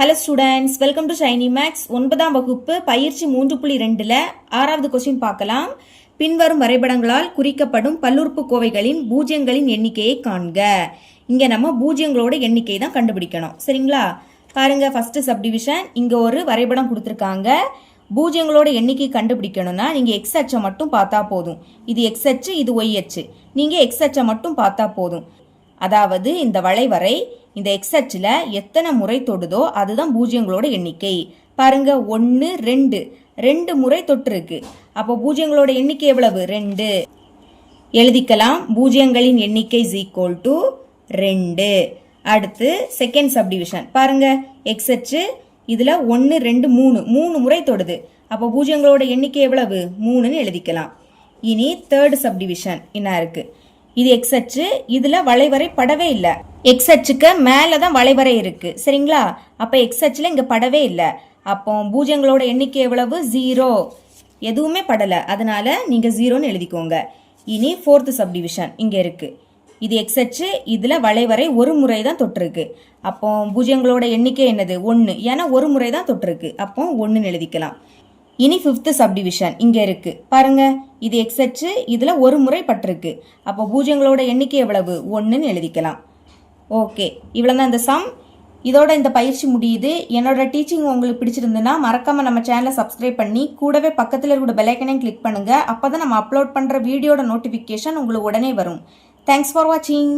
Hello students welcome to Shiny Max ஒன்பதாம் வகுப்பு பயிற்சி மூன்று புள்ளி ரெண்டில் ஆறாவது கொஸ்டின் பார்க்கலாம். பின்வரும் வரைபடங்களால் குறிக்கப்படும் பல்லுறுப்பு கோவைகளின் பூஜ்யங்களின் எண்ணிக்கையை காண்க. இங்கே நம்ம பூஜ்யங்களோட எண்ணிக்கை தான் கண்டுபிடிக்கணும். சரிங்களா? பாருங்க சப் சப்டிவிஷன் இங்கே ஒரு வரைபடம் கொடுத்துருக்காங்க. பூஜ்யங்களோட எண்ணிக்கை கண்டுபிடிக்கணும்னா நீங்கள் எக்ஸ் அச்சை மட்டும் பார்த்தா போதும். இது எக்ஸ் அச்சு இது ஒய் அச்சு. நீங்கள் எக்ஸ் அச்சை மட்டும் பார்த்தா போதும். அதாவது இந்த வளைவரை இந்த எக்ஸ் அச்சில் எத்தனை முறை தொடுதோ அதுதான் பூஜ்ஜியங்களோட எண்ணிக்கை. பாருங்க ஒன்று ரெண்டு. ரெண்டு முறை தொட்டிருக்கு அப்போ பூஜ்யங்களோட எண்ணிக்கை எவ்வளவு? ரெண்டு. எழுதிக்கலாம். பூஜ்ஜியங்களின் எண்ணிக்கை இஸ் ஈக்குவல் டு ரெண்டு. அடுத்து செகண்ட் சப்டிவிஷன் பாருங்க எக்ஸ் அச்சு இதில் ஒன்று ரெண்டு மூணு. மூணு முறை தொடுது. அப்போ பூஜ்யங்களோட எண்ணிக்கை எவ்வளவு? மூணுன்னு எழுதிக்கலாம். இனி தேர்டு சப்டிவிஷன் என்ன இருக்குது இது எக்ஸ் அச்சு. இதில் வளைவரை படவே இல்லை. எக்ஸ் அச்சுக்கு மேலே தான் வளைவரை இருக்கு. சரிங்களா? அப்போ எக்ஸ் அச்சில் இங்கே படவே இல்லை. அப்போ பூஜ்யங்களோட எண்ணிக்கை எவ்வளவு? ஜீரோ எதுவுமே படலை. அதனால நீங்கள் ஜீரோன்னு எழுதிக்கோங்க. இனி ஃபோர்த்து சப்டிவிஷன் இங்கே இருக்கு. இது எக்ஸ் அச்சு. இதில் வளைவரை ஒரு முறை தான் தொட்டிருக்கு. அப்போ பூஜ்யங்களோட எண்ணிக்கை என்னது? ஒன்று ஏன்னா ஒரு முறை தான் தொட்டிருக்கு. அப்போ ஒன்றுன்னு எழுதிக்கலாம். இனி ஃபிஃப்த்து சப்டிவிஷன் இங்கே இருக்கு. பாருங்க இது எக்ஸ் அச்சு இதில் ஒரு முறை பட்டிருக்கு. அப்போ பூஜ்யங்களோட எண்ணிக்கை எவ்வளவு? ஒன்றுன்னு எழுதிக்கலாம். ஓகே இவ்வளோ தான் இந்த சம் இதோட இந்த பயிற்சி முடியுது. என்னோட டீச்சிங் உங்களுக்கு பிடிச்சிருந்துன்னா மறக்காம நம்ம சேனலை சப்ஸ்கிரைப் பண்ணி கூடவே பக்கத்தில் இருக்கிற பெலைக்கனையும் கிளிக் பண்ணுங்க. அப்போ தான் நம்ம அப்லோட் பண்ணுற வீடியோட நோட்டிஃபிகேஷன் உங்களுக்கு உடனே வரும். தேங்க்ஸ் ஃபார் வாட்சிங்